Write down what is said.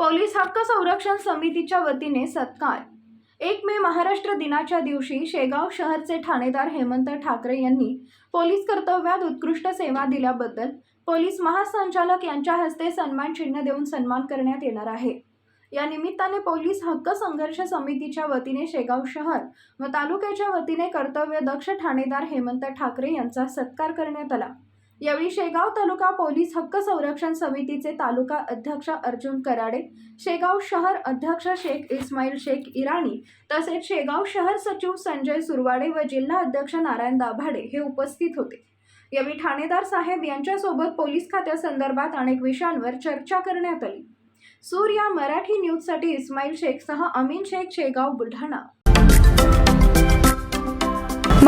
Police हक्क संरक्षण समितीच्या वतीने सत्कार. एक मे महाराष्ट्र दिनाच्या दिवशी शेगाव शहरचे ठाणेदार हेमंत ठाकरे यांनी पोलीस कर्तव्यात उत्कृष्ट सेवा दिल्याबद्दल पोलीस महासंचालक यांच्या हस्ते सन्मान चिन्ह देऊन सन्मान करण्यात येणार आहे. या निमित्ताने पोलीस हक्क संघर्ष समितीच्या वतीने शेगाव शहर व तालुक्याच्या वतीने कर्तव्य दक्ष ठाणेदार हेमंत ठाकरे यांचा सत्कार करण्यात आला. यावेळी शेगाव तालुका पोलीस हक्क संरक्षण समितीचे तालुका अध्यक्ष अर्जुन कराडे शेगाव शहर अध्यक्ष शेख इस्माईल शेख इराणी तसेच शेगाव शहर सचिव संजय सुरवाडे व जिल्हा अध्यक्ष नारायण दाभाडे हे उपस्थित होते. यावेळी ठाणेदार साहेब यांच्यासोबत पोलीस खात्यासंदर्भात अनेक विषयांवर चर्चा करण्यात आली. सूर या मराठी न्यूजसाठी इस्माईल शेखसह अमीन शेख शेगाव बुलढाणा.